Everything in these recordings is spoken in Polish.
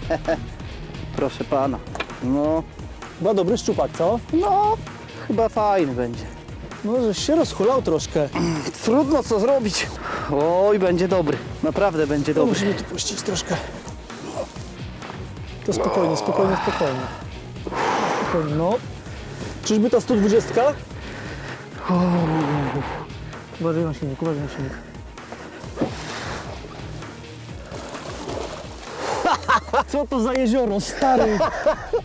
Proszę pana. No, Chyba dobry szczupak, co? no, chyba fajny będzie. No, żeś się rozhulał troszkę. Trudno co zrobić. Oj, będzie dobry. Naprawdę będzie To dobry. musimy tu puścić troszkę. To spokojnie, spokojnie, spokojnie. Spokojnie, no. Czyżby ta 120? Uważaj na silnik, uważaj na silnik. Co to za jezioro, stary?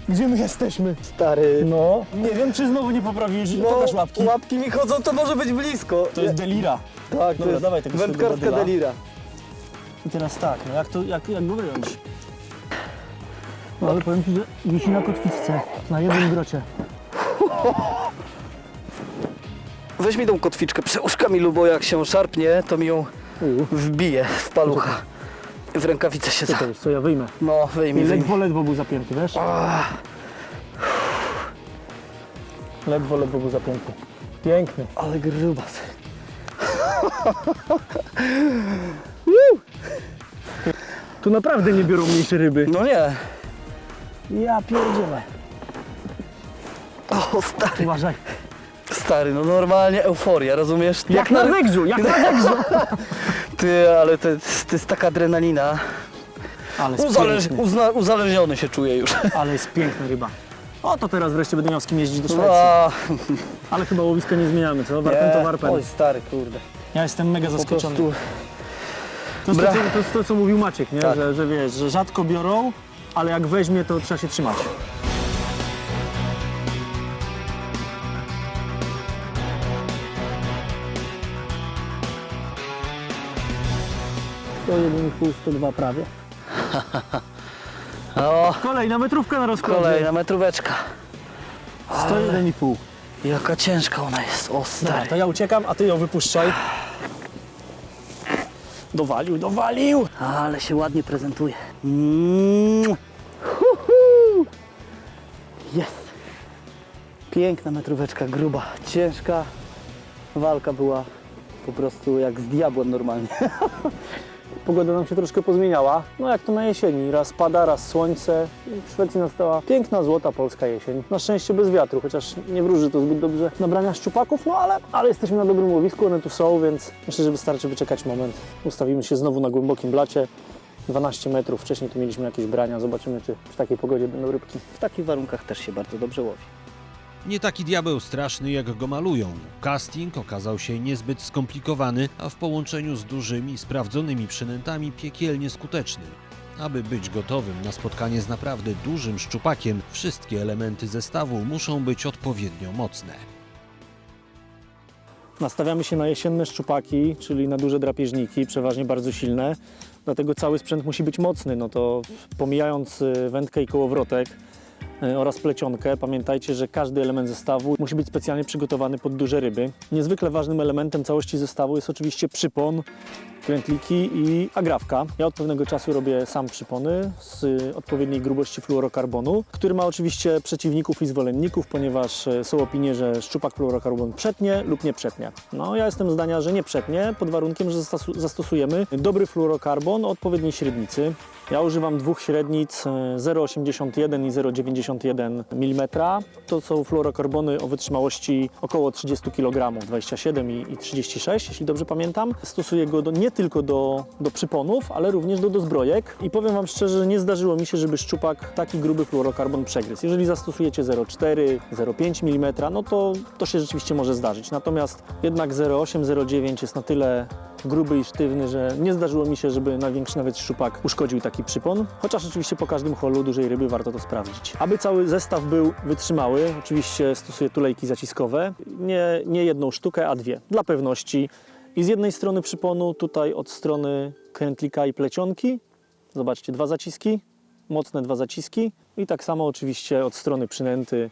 Gdzie my jesteśmy? Stary. No, nie wiem, czy znowu nie poprawiłeś. Pokaż łapki. łapki mi chodzą, to może być blisko. To jest delira. Tak, to Dobra, jest dawaj tego wędkarska badyla. delira. I teraz tak, no jak to, jak, jak go wyjąć? No ale powiem Ci, że wisi na kotwiczce, na jednym grocie. Weź mi tą kotwiczkę, przełóż Kamilu, bo jak się szarpnie, to mi ją wbije w palucha. W rękawice się za... to jest, co ja wyjmę? No, wyjmij, wyjmij. Ledwo, ledwo był zapięty, wiesz? Ledwo, ledwo był zapięty. Piękny. Ale grubas. Tu naprawdę nie biorą mniejsze ryby. No nie. Ja pierdzielę. O, stary. Uważaj. Stary, no normalnie euforia, rozumiesz? Jak na zegrzu, jak na zegrzu. Ty, ale to jest, to jest taka adrenalina. Ale jest, Uzależ, piękny. uzna, uzależniony się czuję już. Ale jest piękna ryba. O, to teraz wreszcie będę miał z kim jeździć do Szwecji. A, Ale chyba łowiska nie zmieniamy, co? Warpen to warpen. Oj, stary, kurde. Ja jestem mega Po zaskoczony. prostu To jest, to, co, to jest to, co mówił Maciek, nie? Tak. Że, że wiesz, że rzadko biorą, ale jak weźmie, to trzeba się trzymać. 1,5, 102 prawie. O, Kolejna metrówka na rozkładzie. kolejna metróweczka. 101,5. Jaka ciężka ona jest, o Dobra, stary. to ja uciekam, a ty ją wypuszczaj. Dowalił, dowalił! Ale się ładnie prezentuje. Mm. Hu, hu. Jest. Piękna metróweczka, gruba, ciężka. Walka była po prostu jak z diabłem normalnie. Pogoda nam się troszkę pozmieniała. No jak to na jesieni. Raz pada, raz słońce. W Szwecji nastała piękna, złota polska jesień. Na szczęście bez wiatru, chociaż nie wróży to zbyt dobrze nabrania szczupaków, no ale, ale jesteśmy na dobrym łowisku, one tu są, więc myślę, że wystarczy wyczekać moment. Ustawimy się znowu na głębokim blacie. 12 metrów, wcześniej tu mieliśmy jakieś brania, zobaczymy czy w takiej pogodzie będą rybki. W takich warunkach też się bardzo dobrze łowi. Nie taki diabeł straszny, jak go malują. Casting okazał się niezbyt skomplikowany, a w połączeniu z dużymi, sprawdzonymi przynętami piekielnie skuteczny. Aby być gotowym na spotkanie z naprawdę dużym szczupakiem, wszystkie elementy zestawu muszą być odpowiednio mocne. Nastawiamy się na jesienne szczupaki, czyli na duże drapieżniki, przeważnie bardzo silne. Dlatego cały sprzęt musi być mocny. No to pomijając y, wędkę i kołowrotek oraz plecionkę, pamiętajcie, że każdy element zestawu musi być specjalnie przygotowany pod duże ryby. Niezwykle ważnym elementem całości zestawu jest oczywiście przypon, krętliki i agrawka. Ja od pewnego czasu robię sam przypony z y, odpowiedniej grubości fluorokarbonu, który ma oczywiście przeciwników i zwolenników, ponieważ y, są opinie, że szczupak fluorokarbon przetnie lub nie przetnie. No ja jestem zdania, że nie przetnie, pod warunkiem, że zastosu- zastosujemy dobry fluorokarbon o odpowiedniej średnicy. Ja używam dwóch średnic y, 0,81 i 0,91 mm. To są fluorokarbony o wytrzymałości około 30 kg, 27 i i 36, jeśli dobrze pamiętam. Stosuję go do, nie tylko do, do przyponów, ale również do dozbrojek i powiem Wam szczerze, że nie zdarzyło mi się, żeby szczupak taki gruby fluorokarbon przegryzł. Jeżeli zastosujecie 0,4, 0,5 mm, no to to się rzeczywiście może zdarzyć. Natomiast jednak 0,8, 0,9 jest na tyle gruby i sztywny, że nie zdarzyło mi się, żeby największy nawet szczupak uszkodził taki przypon. Chociaż oczywiście po każdym holu dużej ryby warto to sprawdzić. Aby cały zestaw był wytrzymały, oczywiście stosuję tulejki zaciskowe. Nie, nie jedną sztukę, a dwie. Dla pewności. I z jednej strony przyponu, tutaj od strony krętlika i plecionki. Zobaczcie, dwa zaciski, mocne dwa zaciski. I tak samo oczywiście od strony przynęty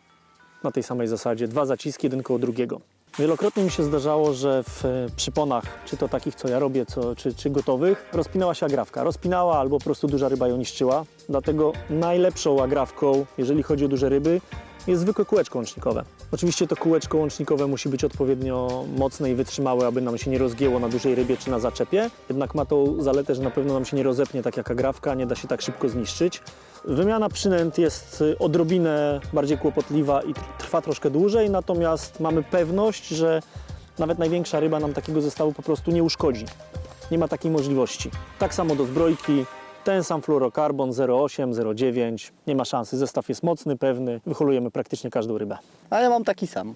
na tej samej zasadzie. Dwa zaciski, jeden koło drugiego. Wielokrotnie mi się zdarzało, że w e, przyponach, czy to takich, co ja robię, co, czy, czy gotowych, rozpinała się agrawka. Rozpinała albo po prostu duża ryba ją niszczyła. Dlatego najlepszą agrawką, jeżeli chodzi o duże ryby, jest zwykłe kółeczko łącznikowe. Oczywiście to kółeczko łącznikowe musi być odpowiednio mocne i wytrzymałe, aby nam się nie rozgięło na dużej rybie czy na zaczepie. Jednak ma tą zaletę, że na pewno nam się nie rozepnie tak jak agrawka, nie da się tak szybko zniszczyć. Wymiana przynęt jest y, odrobinę bardziej kłopotliwa i tr- trwa troszkę dłużej, natomiast mamy pewność, że nawet największa ryba nam takiego zestawu po prostu nie uszkodzi. Nie ma takiej możliwości. Tak samo do zbrojki. Ten sam fluorokarbon 0,8, 0,9. Nie ma szansy. Zestaw jest mocny, pewny. Wyholujemy praktycznie każdą rybę. A ja mam taki sam.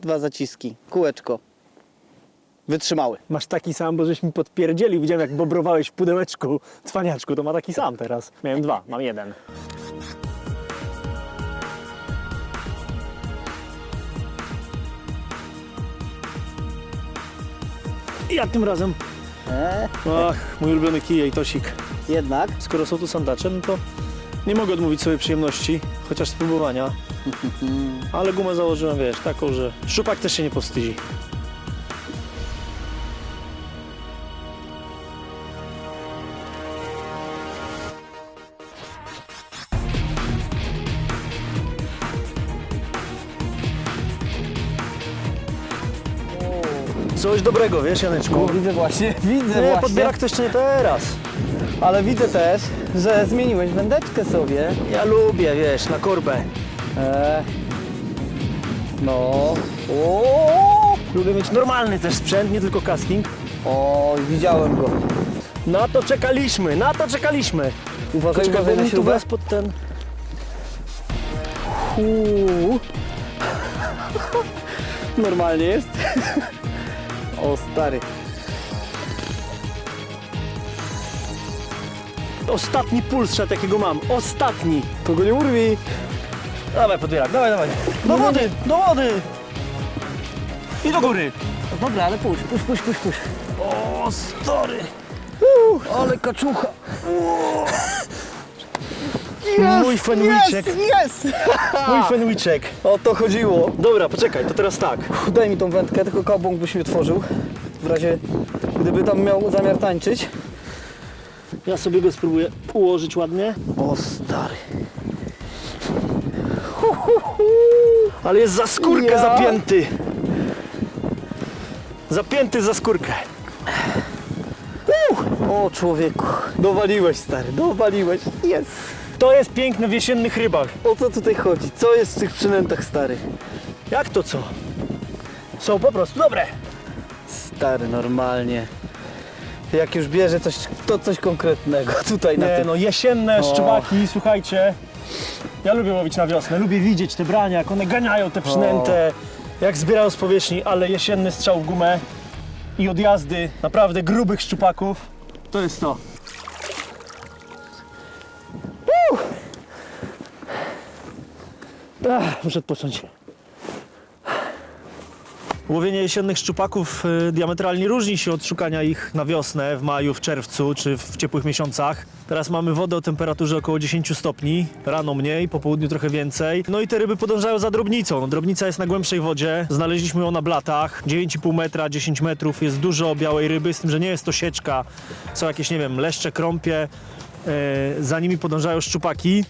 Dwa zaciski, kółeczko. Wytrzymały. Masz taki sam, bo żeś mi podpierdzieli. Widziałem, jak bobrowałeś w pudełeczku, cwaniaczku. To ma taki sam teraz. Miałem dwa, mam jeden. I jak tym razem? Eee, Ach, mój ulubiony kijej, tosik. Jednak. Skoro są tu sandacze, no to nie mogę odmówić sobie przyjemności, chociaż spróbowania. Ale gumę założyłem, wiesz, taką, że szczupak też się nie powstydzi. Coś dobrego, wiesz, Janeczku? No, widzę właśnie, widzę Nie, właśnie. podbierak to jeszcze nie teraz. Ale widzę też, że zmieniłeś wędeczkę sobie. Ja lubię, wiesz, na korbę. Eee. No. O, Lubię mieć normalny też sprzęt, nie tylko casting. o, widziałem go. Na to czekaliśmy, na to czekaliśmy. Uważaj, Poczekaj, uważaj bo na mi tu śrubę. pod ten... Uuu. Normalnie jest. o, stary. Ostatni puls szedł, jakiego mam. Ostatni. To go nie urwi. Dawaj, podbierak, dawaj, dawaj. Do wody, do wody. I do góry. No dobra, ale puść, puść, puść, puść, puść. O, story. Ale kaczucha. Mój fenwiczek. Jest, jest. Mój fenwiczek. O to chodziło. Dobra, poczekaj, to teraz tak. Daj mi tą wędkę, tylko kabłąk byś mi otworzył. W razie, gdyby tam miał zamiar tańczyć. Ja sobie go spróbuję ułożyć ładnie. O, stary. Ale jest za skórkę Ja. zapięty. Zapięty za skórkę. O, człowieku. Dowaliłeś, stary, dowaliłeś. Jest. To jest piękne w jesiennych rybach. O co tutaj chodzi? Co jest w tych przynętach, stary? Jak to co? Są po prostu dobre. Stary, normalnie. Jak już bierze coś, to coś konkretnego tutaj na Nie tym. no, jesienne O. szczupaki, słuchajcie. Ja lubię łowić na wiosnę, lubię widzieć te brania, jak one ganiają te przynęte, jak zbierają z powierzchni, ale jesienny strzał w gumę i odjazdy naprawdę grubych szczupaków, to jest to. Ach, muszę odpocząć. Łowienie jesiennych szczupaków y, diametralnie różni się od szukania ich na wiosnę, w maju, w czerwcu czy w ciepłych miesiącach. Teraz mamy wodę o temperaturze około 10 stopni, rano mniej, po południu trochę więcej. No i te ryby podążają za drobnicą. Drobnica jest na głębszej wodzie, znaleźliśmy ją na blatach, 9,5 metra, 10 metrów, jest dużo białej ryby, z tym, że nie jest to sieczka. Są jakieś, nie wiem, leszcze, krąpie, y, za nimi podążają szczupaki.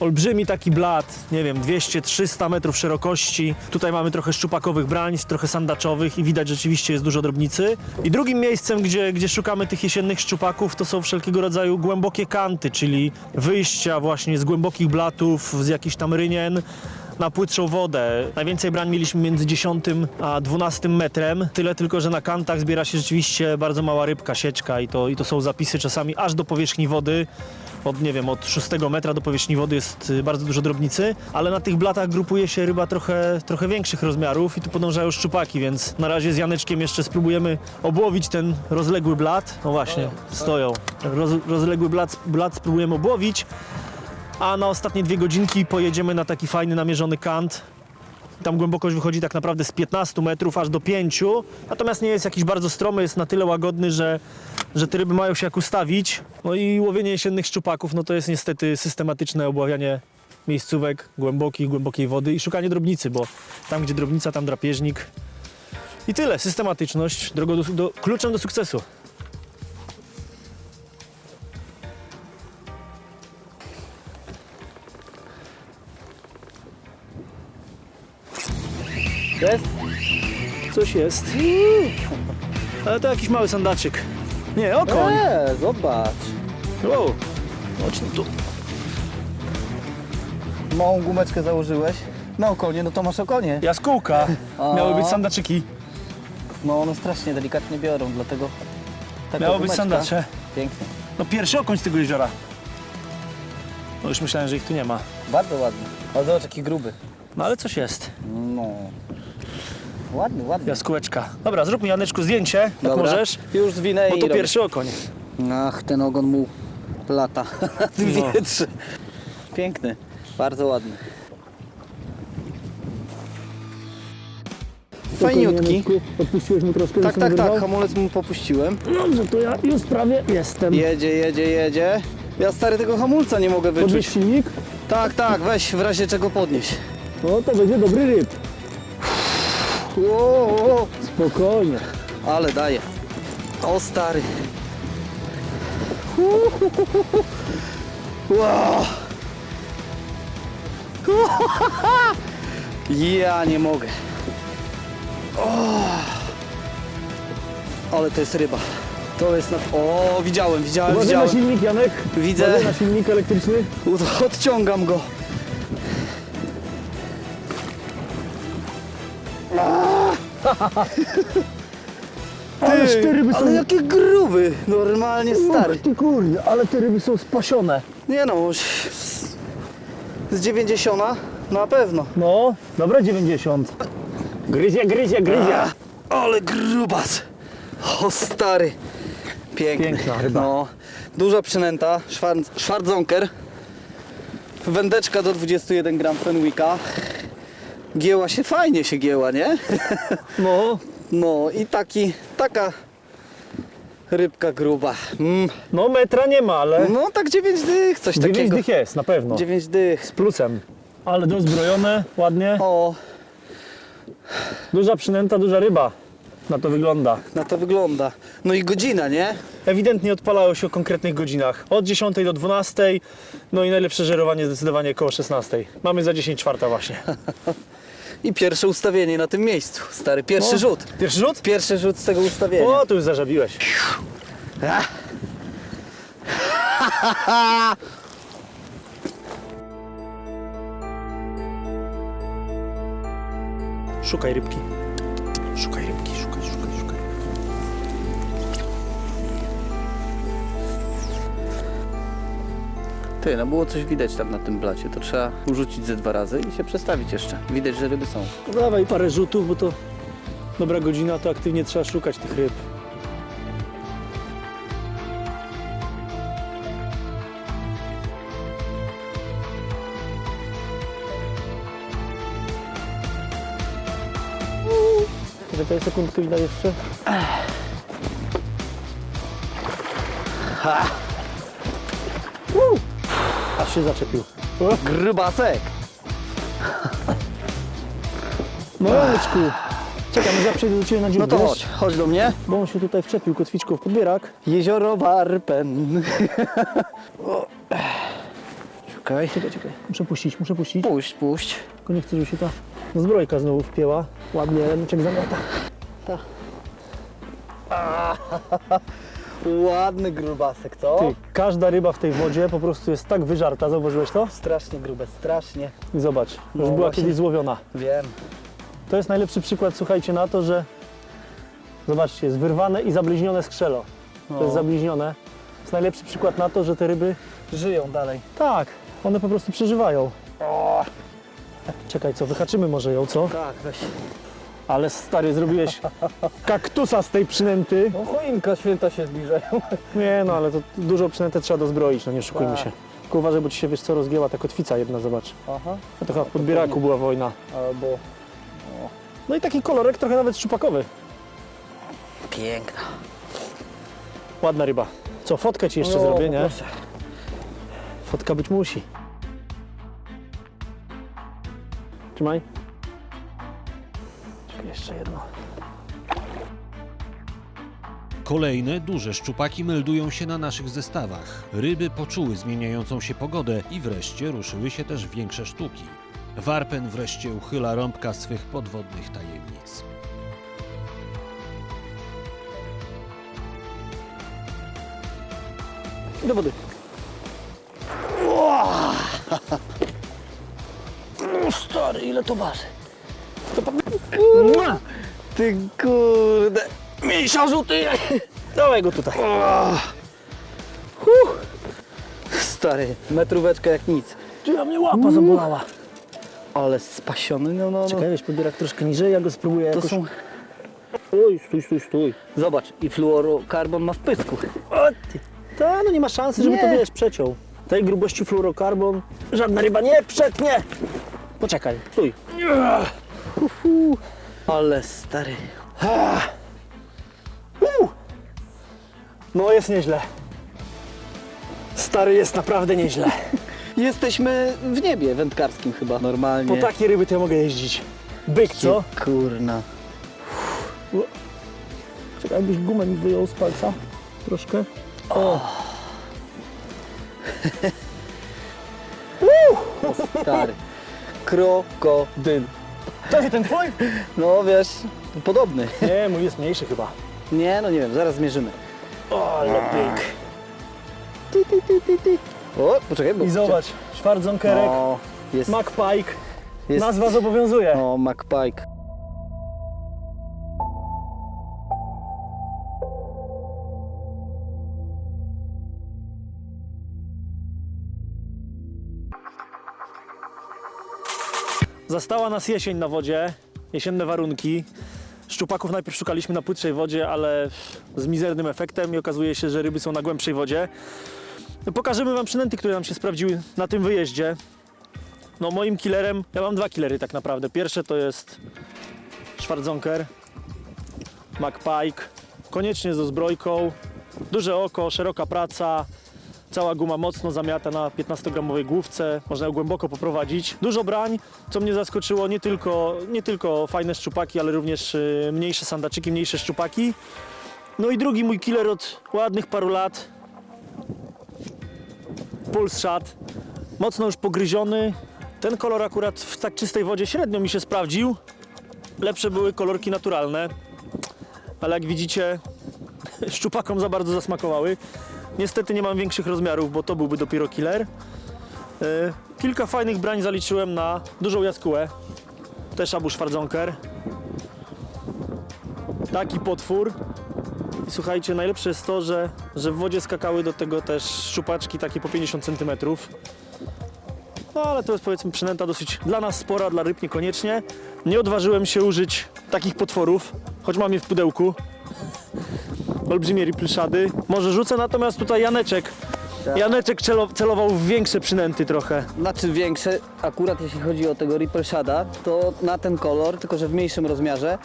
Olbrzymi taki blat, nie wiem, 200-300 metrów szerokości. Tutaj mamy trochę szczupakowych brań, trochę sandaczowych i widać rzeczywiście jest dużo drobnicy. I drugim miejscem, gdzie, gdzie szukamy tych jesiennych szczupaków, to są wszelkiego rodzaju głębokie kanty, czyli wyjścia właśnie z głębokich blatów, z jakichś tam rynien na płytszą wodę. Najwięcej brań mieliśmy między 10 a 12 metrem. Tyle tylko, że na kantach zbiera się rzeczywiście bardzo mała rybka, sieczka i to, i to są zapisy czasami aż do powierzchni wody. Od, nie wiem, od 6 metra do powierzchni wody jest y, bardzo dużo drobnicy, ale na tych blatach grupuje się ryba trochę, trochę większych rozmiarów i tu podążają szczupaki, więc na razie z Janeczkiem jeszcze spróbujemy obłowić ten rozległy blat. No właśnie, stoją. Roz, rozległy blat, blat spróbujemy obłowić, a na ostatnie dwie godzinki pojedziemy na taki fajny namierzony kant. Tam głębokość wychodzi tak naprawdę z 15 metrów aż do 5, natomiast nie jest jakiś bardzo stromy, jest na tyle łagodny, że, że te ryby mają się jak ustawić. No i łowienie jesiennych szczupaków, no to jest niestety systematyczne obławianie miejscówek głębokich, głębokiej wody i szukanie drobnicy, bo tam gdzie drobnica, tam drapieżnik. I tyle, systematyczność, drogą do, do, kluczem do sukcesu. Jest? Coś jest. Ale to jakiś mały sandaczyk. Nie, okoń. Eee, zobacz. Wow. Chodź no tu. Małą gumeczkę założyłeś. Na okonie, no to masz okonie. Jaskółka. A. Miały być sandaczyki. No one strasznie delikatnie biorą, dlatego taka Miało być gumeczka. sandacze. Pięknie. No pierwszy okoń z tego jeziora. No już myślałem, że ich tu nie ma. Bardzo ładny. Ale zobacz jaki gruby. No ale coś jest. No. Ładny, ładny. Jaskółeczka. Dobra, zrób mi Janeczku zdjęcie, jak Dobra. możesz. Już zwinę Bo i to robię. pierwszy okoń. Ach, ten ogon mu lata na tym No. wietrze. Piękny. Bardzo ładny. Fajniutki. Odpuściłeś mu troszkę, Tak, tak, tak. Hamulec mu popuściłem. Dobrze, to ja już prawie jestem. Jedzie, jedzie, jedzie. Ja stary tego hamulca nie mogę Podnieś wyczuć. silnik. Tak, tak, weź w razie czego podnieś. No to będzie dobry ryb. Ło, ło, Spokojnie. ale daje. O stary. Wow. Ja nie mogę. O. Ale to jest ryba. To jest na... O, widziałem, widziałem, Uważaj na widziałem. silnik, Janek. Widzę. Uważaj na silnik elektryczny. Odciągam go. Ależ te ryby są... Ale jaki gruby. Normalnie stary. Ty kurde, ale te ryby są spasione. Nie no, z- z 90 na pewno. No, dobra 90. Gryzie, gryzie, gryzie. Ach, ale grubas. O stary. Piękny. Piękna ryba. No, duża przynęta, szwar- szwardzonker. Wędeczka do 21 gram Fenwicka. Gieła się fajnie się gieła, nie? No, No i taki, taka rybka gruba. Mm. no metra nie ma, ale No tak 9 dych, coś 9 takiego. dych jest, na pewno. 9 dych. Z plusem. Ale dozbrojone, ładnie. O, Duża przynęta, duża ryba. Na to wygląda. na to wygląda. No i godzina, nie? Ewidentnie odpalało się o konkretnych godzinach. Od 10 do 12, no i najlepsze żerowanie zdecydowanie koło 16. Mamy za 10 czwarta właśnie. I pierwsze ustawienie na tym miejscu. Stary, pierwszy No. rzut. Pierwszy rzut? Pierwszy rzut z tego ustawienia. O, tu już zażabiłeś. Szukaj rybki. Szukaj rybki, Ty, no było coś widać tam na tym blacie. To trzeba urzucić ze dwa razy i się przestawić jeszcze. Widać, że ryby są. No Dawaj parę rzutów, bo to dobra godzina, to aktywnie trzeba szukać tych ryb. Czekaj sekundkę widać jeszcze. Uh, Aż się zaczepił. Grubasek! No Janeczku, czekaj, może ja przejdę do Ciebie na dziób, No to wiesz? chodź, chodź do mnie. Bo on się tutaj wczepił kotwiczką w podbierak. Jezioro Warpen. O. Szukaj. Czekaj, czekaj, muszę puścić, muszę puścić. Puść, puść. Tylko nie chcę, żeby się ta zbrojka znowu wpięła. Ładnie, Janeczek zamiata. Ładny grubasek, co? Ty, każda ryba w tej wodzie po prostu jest tak wyżarta, zauważyłeś to? Strasznie grube, strasznie. I zobacz, już No była właśnie. kiedyś złowiona. Wiem. To jest najlepszy przykład, słuchajcie, na to, że zobaczcie, jest wyrwane i zabliźnione skrzelo. To No. jest zabliźnione. To jest najlepszy przykład na to, że te ryby, Żyją dalej. tak, one po prostu przeżywają. O, Czekaj, co, wyhaczymy może ją, co? tak, weź. Ale stary, zrobiłeś kaktusa z tej przynęty. No choinka święta się zbliżają. Nie no, ale to dużo przynętę trzeba dozbroić, no nie szukujmy Tak. się. Tylko uważaj, bo ci się, wiesz co, rozgięła ta kotwica jedna, zobacz. Aha. No to chyba w podbieraku była wojna. Albo... No i taki kolorek trochę nawet szczupakowy. Piękna. Ładna ryba. Co, fotkę ci jeszcze No, zrobię, nie? proszę. Fotka być musi. Trzymaj. Jeszcze jedno. Kolejne duże szczupaki meldują się na naszych zestawach. Ryby poczuły zmieniającą się pogodę i wreszcie ruszyły się też większe sztuki. Warpen wreszcie uchyla rąbka swych podwodnych tajemnic. Do wody. O, stary, ile to waży? Mua! Ty kurde. Mięsiarzu, ty! Dawaj go tutaj. Huh. Stary, metróweczka jak nic. Ty, a mnie łapa zabolała. Ale spasiony, no, no, no. Czekaj, weź podbierak troszkę niżej, ja go spróbuję To jakoś... są... Oj, stój, stój, stój. Zobacz, i fluorokarbon ma w pysku. O, ty. Ta, no nie ma szansy, żeby Nie. to, wiesz, przeciął. Tej grubości fluorokarbon żadna ryba nie przetnie. Poczekaj, stój. Ale stary. No jest nieźle. Stary jest naprawdę nieźle. Jesteśmy w niebie wędkarskim chyba. Normalnie. Po takie ryby to ja mogę jeździć. Byk, co? Kurna. Czekaj, jakbyś gumę mi wyjął z palca. Troszkę. Stary. Krokodyl. To jest ten twój? No wiesz, podobny. Nie, mój jest mniejszy chyba. Nie, no nie wiem, zaraz zmierzymy. O, ale byk. Ty, ty, ty, ty, ty. O, poczekaj, bo... I zobacz, szwardzonkerek, No, jest, MacPike. jest... Nazwa zobowiązuje. No, MacPike. Zastała nas jesień na wodzie, jesienne warunki. Szczupaków najpierw szukaliśmy na płytszej wodzie, ale z mizernym efektem i okazuje się, że ryby są na głębszej wodzie. Pokażemy Wam przynęty, które nam się sprawdziły na tym wyjeździe. No moim killerem, ja mam dwa killery tak naprawdę. Pierwsze to jest Schwarzonker, MacPike, koniecznie ze zbrojką, duże oko, szeroka praca, Cała guma mocno zamiata na 15-gramowej główce, można ją głęboko poprowadzić. Dużo brań, co mnie zaskoczyło, nie tylko, nie tylko fajne szczupaki, ale również y, mniejsze sandaczyki, mniejsze szczupaki. No i drugi mój killer od ładnych paru lat. Pulse Shot. Mocno już pogryziony. Ten kolor akurat w tak czystej wodzie średnio mi się sprawdził. Lepsze były kolorki naturalne. Ale jak widzicie, szczupakom za bardzo zasmakowały. Niestety nie mam większych rozmiarów, bo to byłby dopiero killer. Yy, kilka fajnych brań zaliczyłem na dużą jaskółę. Też abu szwardzonker. Taki potwór. I słuchajcie, najlepsze jest to, że, że w wodzie skakały do tego też szczupaczki takie po 50 cm. No ale to jest powiedzmy przynęta dosyć dla nas spora, dla ryb niekoniecznie. Nie odważyłem się użyć takich potworów, choć mam je w pudełku olbrzymie rippleszady. Może rzucę, natomiast tutaj Janeczek. Janeczek celo, celował w większe przynęty trochę. Znaczy większe, akurat jeśli chodzi o tego Ripple Shada, to na ten kolor, tylko że w mniejszym rozmiarze,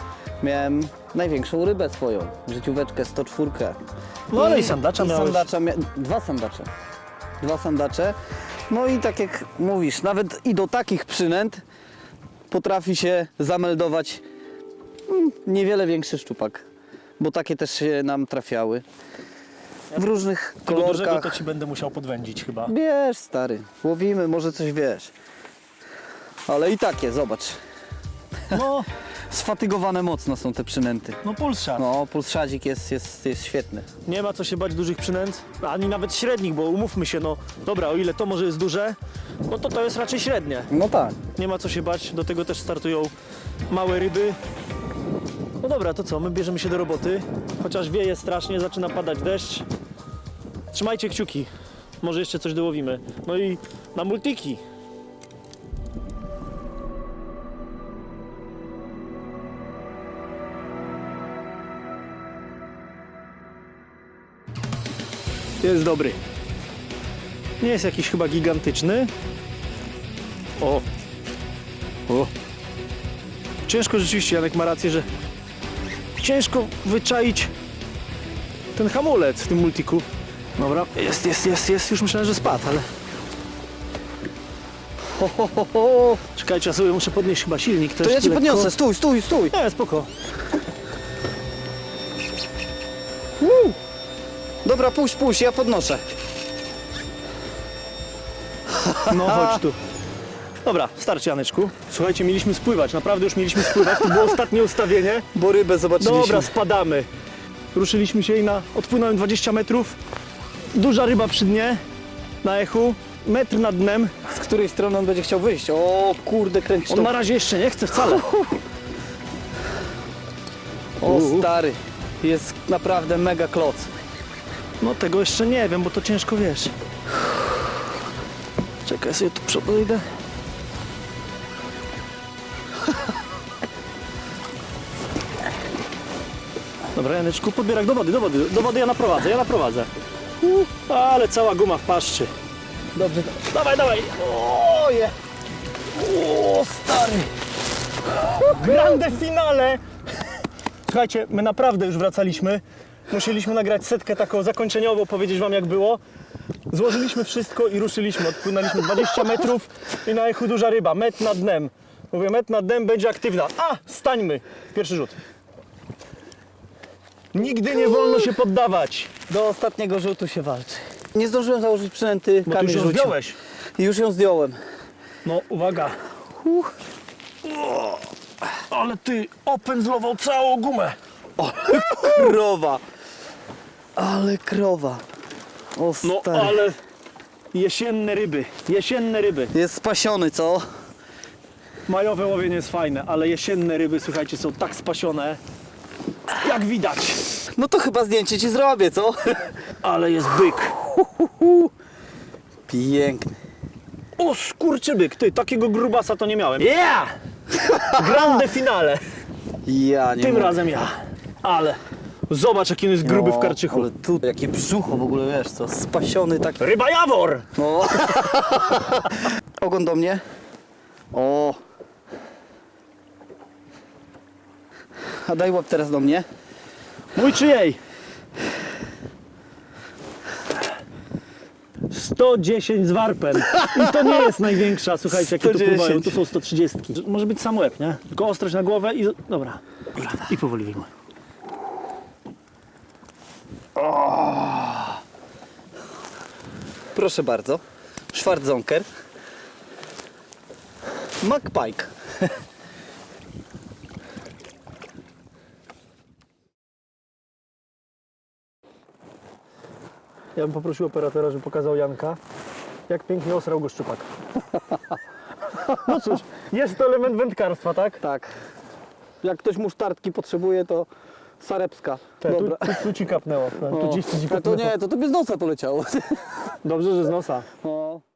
miałem największą rybę swoją. Życióweczkę 104. No ale i sandacza miałeś. sandacza mia... Dwa sandacze. Dwa sandacze. No i tak jak mówisz, nawet i do takich przynęt potrafi się zameldować mm, niewiele większy szczupak. Bo takie też się nam trafiały. W różnych Tego dużego to kolorkach. ci będę musiał podwędzić chyba. Wiesz, stary, łowimy, może coś wiesz. Ale i takie, zobacz. No, Sfatygowane mocno są te przynęty. no pulsza. No, pulsradzik jest, jest, jest świetny. Nie ma co się bać dużych przynęt, ani nawet średnich, bo umówmy się, no dobra, o ile to może jest duże, no to to jest raczej średnie. No tak. Nie ma co się bać, do tego też startują małe ryby. No dobra, to co, my bierzemy się do roboty, chociaż wieje strasznie, zaczyna padać deszcz. Trzymajcie kciuki, może jeszcze coś dołowimy. No i na multiki. Jest dobry. Nie jest jakiś chyba gigantyczny. O, o. Ciężko rzeczywiście, Janek ma rację, że ciężko wyczaić ten hamulec w tym multiku. Dobra, jest, jest, jest, jest. Już myślałem, że spadł, ale... Ho, ho, ho, ho. Czekajcie, ja sobie muszę podnieść chyba silnik też. To ja ci lekko. podniosę, stój, stój, stój. Nie, spoko. Dobra, puść, puść, ja podnoszę. No chodź tu. Dobra, starczy Janeczku. Słuchajcie, mieliśmy spływać, naprawdę już mieliśmy spływać. To było ostatnie ustawienie. Bo rybę zobaczyliśmy. Dobra, spadamy. Ruszyliśmy się i na, odpłynąłem 20 metrów. Duża ryba przy dnie, na echu, metr nad dnem. Z której strony on będzie chciał wyjść? O kurde, kręcić On to. na razie jeszcze nie chce wcale. O stary, jest naprawdę mega kloc. No tego jeszcze nie wiem, bo to ciężko wiesz. Czekaj, sobie tu przodejdę. Dobra, Janeczku, podbierak do wody, do wody, do wody ja naprowadzę, ja naprowadzę. Ale cała guma w paszczy. Dobrze. Dawaj, dawaj. Oje! O stary! Grande finale! Słuchajcie, my naprawdę już wracaliśmy. Musieliśmy nagrać setkę taką zakończeniową, powiedzieć wam jak było. Złożyliśmy wszystko i ruszyliśmy. Odpłynęliśmy 20 metrów i na echu duża ryba, metr nad dnem. Mówię, metr nad dnem będzie aktywna. A, stańmy! Pierwszy rzut. Nigdy nie wolno się poddawać, Do ostatniego rzutu się walczy. Nie zdążyłem założyć przynęty, bo ty Kamil już ją rzucił. zdjąłeś. Już ją zdjąłem. No, uwaga. O, ale ty opędzlował całą gumę. Krowa! Ale krowa. O No, stary. ale jesienne ryby, jesienne ryby. Jest spasiony, co? Majowe łowienie jest fajne, ale jesienne ryby, słuchajcie, są tak spasione, jak widać. No to chyba zdjęcie ci zrobię, co? Ale jest byk. Piękny. O skurczybyk, ty, takiego grubasa to nie miałem. Yeah! Grande finale. Ja nie Tym mogę. razem ja. Ale zobacz, jaki on jest gruby w No, karczychu. Ale tu jakie brzucho w ogóle, wiesz co? Spasiony taki. Ryba Jawor! O. Ogon do mnie. O. A daj łap teraz do mnie. Mój czy jej? 110 z warpem. I to nie jest największa, słuchajcie, jakie tu 110. pływają. Tu są 130. Może być sam łeb, nie? Tylko ostrość na głowę i... Dobra. I powoli wyjmuj. Proszę bardzo. Schwarzonker. McPike. Ja bym poprosił operatora, żeby pokazał Janka, jak pięknie osrał go szczupak. No cóż, jest to element wędkarstwa, tak? Tak. Jak ktoś musztardki potrzebuje, to Sarepska. Te, tu, Dobra. tu, tu ci kapnęło. Tu ci A to kapnęło. nie, to tobie z nosa poleciało. Dobrze, że z nosa.